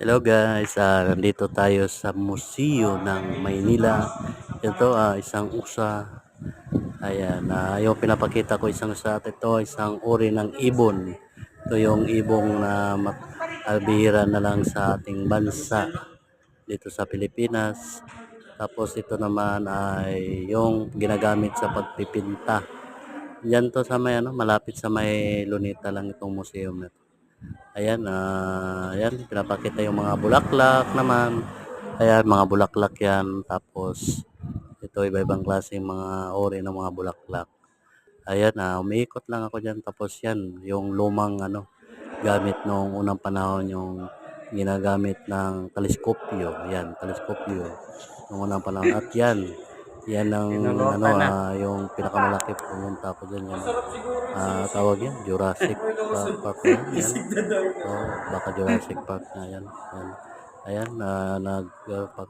Hello guys, ah, nandito tayo sa museo ng Maynila. Ito ah, isang usa. Ayan, ah, yung pinapakita ko isang usa at ito isang uri ng ibon. Ito yung ibong na bihira na lang sa ating bansa dito sa Pilipinas. Tapos ito naman ay yung ginagamit sa pagpipinta. Yan to sa may ano, malapit sa may Luneta lang itong museum na to. Ayan, ah, ayan, pinapakita yung mga bulaklak naman. Ayan, mga bulaklak yan. Tapos, ito iba-ibang klaseng mga ori ng mga bulaklak. Ayan, ah, umiikot lang ako dyan. Tapos yan, yung lumang ano, gamit nung unang panahon yung ginagamit ng teleskopyo. Ayan, teleskopyo. Nung unang panahon. At yan, yan ang ano, ah, yung pinakamalaki pumunta ako dyan. Yan. Ah, tawag yan, Jurassic Pa- Park. Yan, yan. Oh, baka Jurassic Park na yan. Yan. Ayan, na nag uh,